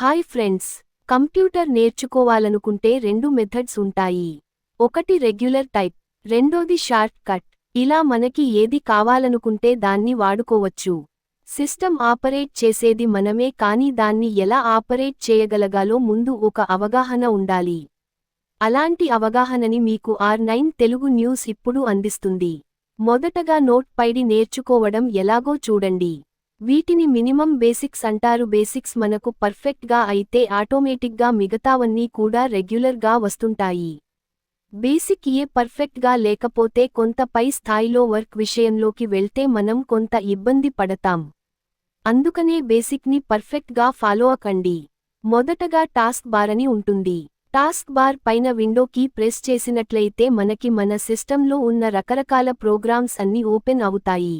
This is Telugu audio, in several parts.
హాయ్ ఫ్రెండ్స్ కంప్యూటర్ నేర్చుకోవాలనుకుంటే రెండు మెథడ్స్ ఉంటాయి. ఒకటి రెగ్యులర్ టైప్ రెండోది షార్ట్ కట్ ఇలా మనకి ఏది కావాలనుకుంటే దాన్ని వాడుకోవచ్చు. సిస్టమ్ ఆపరేట్ చేసేది మనమే కానీ దాన్ని ఎలా ఆపరేట్ చేయగలగాలో ముందు ఒక అవగాహన ఉండాలి. అలాంటి అవగాహనని మీకు ఆర్ నైన్ తెలుగు న్యూస్ ఇప్పుడు అందిస్తుంది. మొదటగా నోట్ పైడి నేర్చుకోవడం ఎలాగో చూడండి. వీటిని మినిమం బేసిక్స్ అంటారు. బేసిక్స్ మనకు పర్ఫెక్ట్గా అయితే ఆటోమేటిక్గా మిగతావన్నీ కూడా రెగ్యులర్గా వస్తుంటాయి. బేసిక్ ఏ పర్ఫెక్ట్గా లేకపోతే కొంత పై స్థాయిలో వర్క్ విషయంలోకి వెళ్తే మనం కొంత ఇబ్బంది పడతాం. అందుకనే బేసిక్ని పర్ఫెక్ట్గా ఫాలో అకండి మొదటగా టాస్క్ బార్ అని ఉంటుంది. టాస్క్ బార్ పైన విండోకి ప్రెస్ చేసినట్లయితే మనకి మన సిస్టంలో ఉన్న రకరకాల ప్రోగ్రామ్స్ అన్ని ఓపెన్ అవుతాయి.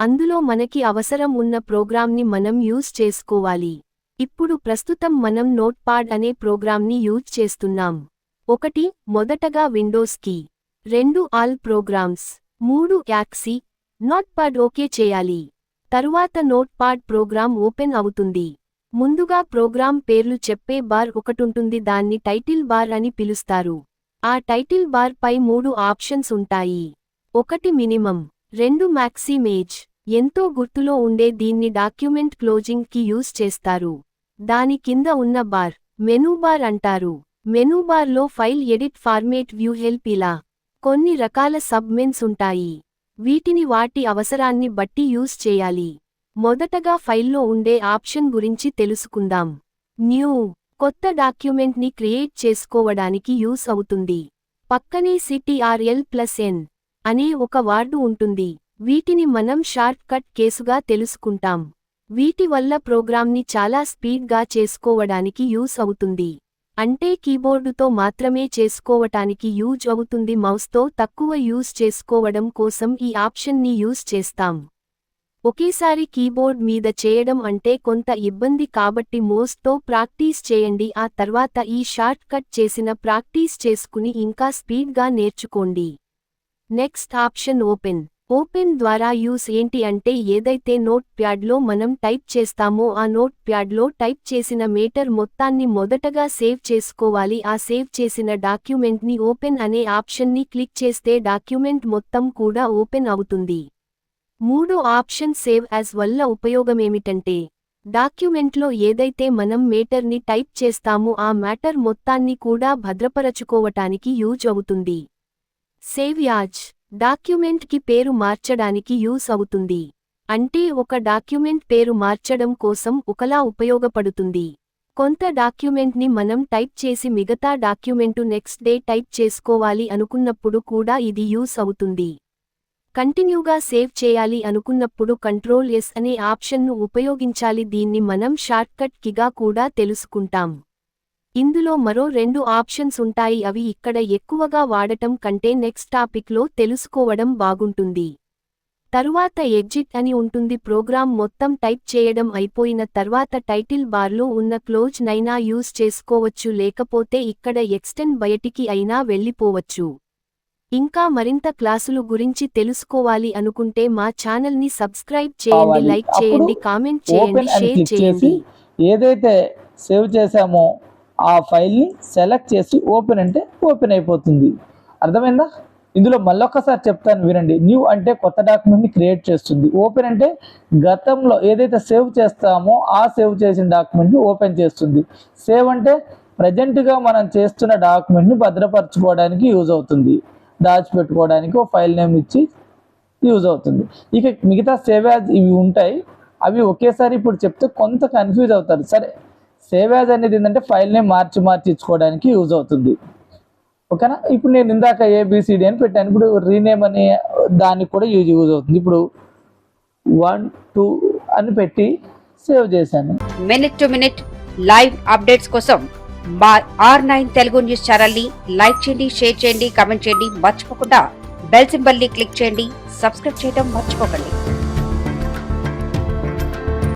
అందులో మనకి అవసరం ఉన్న ప్రోగ్రామ్ని మనం యూజ్ చేసుకోవాలి. ఇప్పుడు ప్రస్తుతం మనం నోట్పాడ్ అనే ప్రోగ్రామ్ని యూజ్ చేస్తున్నాం. ఒకటి మొదటగా విండోస్కి. రెండు ఆల్ ప్రోగ్రామ్స్. మూడు యాక్సీ. నోట్పాడ్ ఓకే చేయాలి. తరువాత నోట్పాడ్ ప్రోగ్రామ్ ఓపెన్ అవుతుంది. ముందుగా ప్రోగ్రామ్ పేర్లు చెప్పే బార్ ఒకటుంటుంది దాన్ని టైటిల్ బార్ అని పిలుస్తారు. ఆ టైటిల్ బార్ పై మూడు ఆప్షన్స్ ఉంటాయి. ఒకటి మినిమం. రెండు మ్యాక్సిమేజ్ ఎంతో గుర్తులో ఉండే దీన్ని డాక్యుమెంట్ క్లోజింగ్కి యూజ్ చేస్తారు. దాని కింద ఉన్న బార్ మెనూ బార్ అంటారు. మెనూ బార్లో file edit format view help ఇలా. కొన్ని రకాల సబ్మెన్స్ ఉంటాయి. వీటిని వాటి అవసరాన్ని బట్టి యూజ్ చేయాలి. మొదటగా ఫైల్లో ఉండే ఆప్షన్ గురించి తెలుసుకుందాం. న్యూ కొత్త డాక్యుమెంట్ని క్రియేట్ చేసుకోవడానికి యూస్ అవుతుంది. పక్కనే సిటిఆర్ఎల్ ప్లస్ ఎన్ అనే ఒక వార్డు ఉంటుంది. వీటిని మనం షార్ట్ కట్ కేసుగా తెలుసుకుంటాం. వీటి వల్ల ప్రోగ్రామ్ని చాలా స్పీడ్గా చేసుకోవడానికి యూస్ అవుతుంది. అంటే కీబోర్డుతో మాత్రమే చేసుకోవటానికి యూజ్ అవుతుంది. మౌస్తో తక్కువ యూజ్ చేసుకోవడం కోసం ఈ ఆప్షన్ని యూజ్ చేస్తాం. ఒకేసారి కీబోర్డ్ మీద చేయడం అంటే కొంత ఇబ్బంది కాబట్టి మోస్తో ప్రాక్టీస్ చేయండి. ఆ తర్వాత ఈ షార్ట్ కట్ చేసిన ప్రాక్టీస్ చేసుకుని ఇంకా స్పీడ్గా నేర్చుకోండి. Next option open. ఓపెన్ ద్వారా యూస్ ఏంటి అంటే ఏదైతే నోట్ ప్యాడ్లో మనం టైప్ చేస్తామో ఆ నోట్ ప్యాడ్లో టైప్ చేసిన మేటర్ మొత్తాన్ని మొదటగా సేవ్ చేసుకోవాలి. ఆ సేవ్ చేసిన డాక్యుమెంట్ని ఓపెన్ అనే ఆప్షన్ని క్లిక్ చేస్తే డాక్యుమెంట్ మొత్తం కూడా ఓపెన్ అవుతుంది. మూడో ఆప్షన్ సేవ్ యాజ్ వల్ల ఉపయోగమేమిటంటే డాక్యుమెంట్లో ఏదైతే మనం మేటర్ని టైప్ చేస్తామో ఆ మ్యాటర్ మొత్తాన్ని కూడా భద్రపరచుకోవటానికి యూజ్ అవుతుంది. Save as. డాక్యుమెంట్కి పేరు మార్చడానికి యూస్ అవుతుంది. అంటే ఒక డాక్యుమెంట్ పేరు మార్చడం కోసం ఒకలా ఉపయోగపడుతుంది. కొంత డాక్యుమెంట్ని మనం టైప్ చేసి మిగతా డాక్యుమెంటు నెక్స్ట్ డే టైప్ చేసుకోవాలి అనుకున్నప్పుడు కూడా ఇది యూస్ అవుతుంది. కంటిన్యూగా సేవ్ చేయాలి అనుకున్నప్పుడు కంట్రోల్ ఎస్ అనే ఆప్షన్ను ఉపయోగించాలి దీన్ని మనం షార్ట్కట్ కిగా కూడా తెలుసుకుంటాం. ఇందులో మరో రెండు ఆప్షన్స్ ఉంటాయి. అవి ఇక్కడ ఎక్కువగా వాడటం కంటే నెక్స్ట్ టాపిక్లో తెలుసుకోవడం బాగుంటుంది. తరువాత ఎగ్జిట్ అని ఉంటుంది. ప్రోగ్రామ్ మొత్తం టైప్ చేయడం అయిపోయిన తర్వాత టైటిల్ బార్లో ఉన్న క్లోజ్ నైనా యూజ్ చేసుకోవచ్చు. లేకపోతే ఇక్కడ ఎక్స్టెండ్ బయటికి అయినా వెళ్ళిపోవచ్చు. ఇంకా మరింత క్లాసులు గురించి తెలుసుకోవాలి అనుకుంటే మా ఛానల్ని సబ్స్క్రైబ్ చేయండి. లైక్ చేయండి కామెంట్ చేయండి షేర్ చేయండి. ఏదైతే సేవ్ చేసామో ఆ ఫైల్ని సెలెక్ట్ చేసి ఓపెన్ అంటే ఓపెన్ అయిపోతుంది. అర్థమైందా? ఇందులో మళ్ళొక్కసారి చెప్తాను వినండి. న్యూ అంటే కొత్త డాక్యుమెంట్ని క్రియేట్ చేస్తుంది. ఓపెన్ అంటే గతంలో ఏదైతే సేవ్ చేస్తామో ఆ సేవ్ చేసిన డాక్యుమెంట్ని ఓపెన్ చేస్తుంది. సేవ్ అంటే ప్రజెంట్గా మనం చేస్తున్న డాక్యుమెంట్ని భద్రపరచుకోవడానికి యూజ్ అవుతుంది. దాచిపెట్టుకోవడానికి ఓ ఫైల్ నేమ్ ఇచ్చి యూజ్ అవుతుంది. ఇక మిగతా సేవ్ యాజ్ ఇవి ఉంటాయి. అవి ఒకేసారి ఇప్పుడు చెప్తే కొంత కన్ఫ్యూజ్ అవుతారు. సరే సేవ్ యాజ్ అనేది ఏంటంటే ఫైల్ని మార్చి మార్చి ఇచ్చుకోవడానికి యూజ్ అవుతుంది. ఓకేనా? ఇప్పుడు నేను ఇందాక ఏబిసిడి అని పెట్టాను. ఇప్పుడు రీనేమ్ అనే దానికి కూడా యూజ్ యూజ్ అవుతుంది. ఇప్పుడు వన్ టూ అని పెట్టి సేవ్ చేశాను. Minute to minute live updates కోసం మా ఆర్ నైన్ తెలుగు న్యూస్ ఛానల్ని లైక్ చేయండి షేర్ చేయండి కామెంట్ చేయండి. మర్చిపోకుండా బెల్ సింబల్ని క్లిక్ చేయండి. సబ్స్క్రైబ్ చేయడం మర్చిపోకండి.